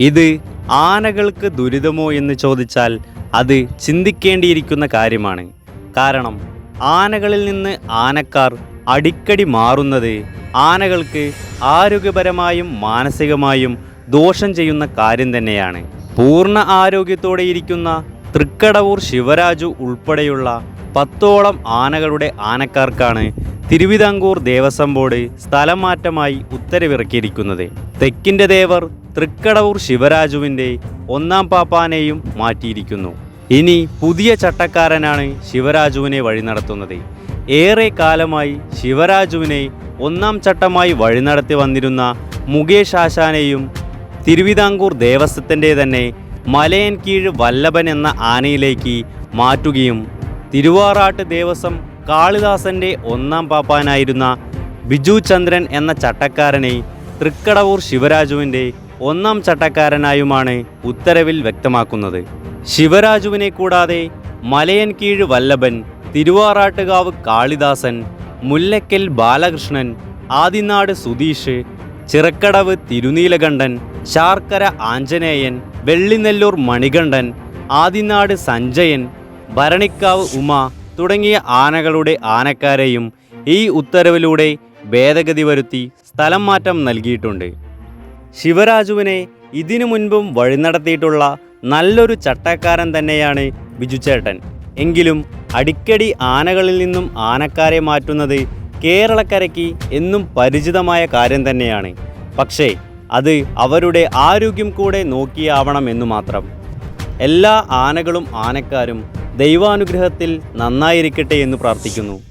ഇത് ആനകൾക്ക് ദുരിതമോ എന്ന് ചോദിച്ചാൽ അത് ചിന്തിക്കേണ്ടിയിരിക്കുന്ന കാര്യമാണ്. കാരണം ആനകളിൽ നിന്ന് ആനക്കാർ അടിക്കടി മാറുന്നത് ആനകൾക്ക് ആരോഗ്യപരമായും മാനസികമായും ദോഷം ചെയ്യുന്ന കാര്യം തന്നെയാണ്. പൂർണ ആരോഗ്യത്തോടെ ഇരിക്കുന്ന തൃക്കടവൂർ ശിവരാജു ഉൾപ്പെടെയുള്ള പത്തോളം ആനകളുടെ ആനക്കാർക്കാണ് തിരുവിതാംകൂർ ദേവസ്വം ബോർഡ് സ്ഥലം മാറ്റമായി ഉത്തരവിറക്കിയിരിക്കുന്നത്. തെക്കിന്റെ ദേവർ തൃക്കടവൂർ ശിവരാജുവിന്റെ ഒന്നാം പാപ്പാനെയും മാറ്റിയിരിക്കുന്നു. ഇനി പുതിയ ചട്ടക്കാരനാണ് ശിവരാജുവിനെ വഴി നടത്തുന്നത്. ഏറെ കാലമായി ശിവരാജുവിനെ ഒന്നാം ചട്ടമായി വഴി നടത്തി വന്നിരുന്ന മുകേഷ് ആശാനെയും തിരുവിതാംകൂർ ദേവസ്വത്തിന്റെ തന്നെ മലയൻ കീഴ് വല്ലഭൻ എന്ന ആനയിലേക്ക് മാറ്റുകയും തിരുവാറാട്ട് ദേവസ്വം കാളിദാസന്റെ ഒന്നാം പാപ്പാനായിരുന്ന ബിജു ചന്ദ്രൻ എന്ന ചട്ടക്കാരനെ തൃക്കടവൂർ ശിവരാജുവിന്റെ ഒന്നാം ചട്ടക്കാരനായുമാണ് ഉത്തരവിൽ വ്യക്തമാക്കുന്നത്. ശിവരാജുവിനെ കൂടാതെ മലയൻ കീഴ് വല്ലഭൻ തിരുവാറാട്ടുകാവ് കാളിദാസൻ മുല്ലക്കൽ ബാലകൃഷ്ണൻ ആദിനാട് സുധീഷ് ചിറക്കടവ് തിരുനീലകണ്ഠൻ ശാർക്കര ആഞ്ജനേയൻ വെള്ളിനെല്ലൂർ മണികണ്ഠൻ ആദിനാട് സഞ്ജയൻ ഭരണിക്കാവ് ഉമ തുടങ്ങിയ ആനകളുടെ ആനക്കാരെയും ഈ ഉത്തരവിലൂടെ ഭേദഗതി വരുത്തി സ്ഥലം മാറ്റം നൽകിയിട്ടുണ്ട്. ശിവരാജുവിനെ ഇതിനു മുൻപും വഴി നടത്തിയിട്ടുള്ള നല്ലൊരു ചട്ടക്കാരൻ തന്നെയാണ് ബിജുചേട്ടൻ എങ്കിലും അടിക്കടി ആനകളിൽ നിന്നും ആനക്കാരെ മാറ്റുന്നത് കേരളക്കരയ്ക്ക് എന്നും പരിചിതമായ കാര്യം തന്നെയാണ്. പക്ഷേ അത് അവരുടെ ആരോഗ്യം കൂടെ നോക്കിയാവണം എന്നു മാത്രം. എല്ലാ ആനകളും ആനക്കാരും ദൈവാനുഗ്രഹത്തിൽ നന്നായിരിക്കട്ടെ എന്ന് പ്രാർത്ഥിക്കുന്നു.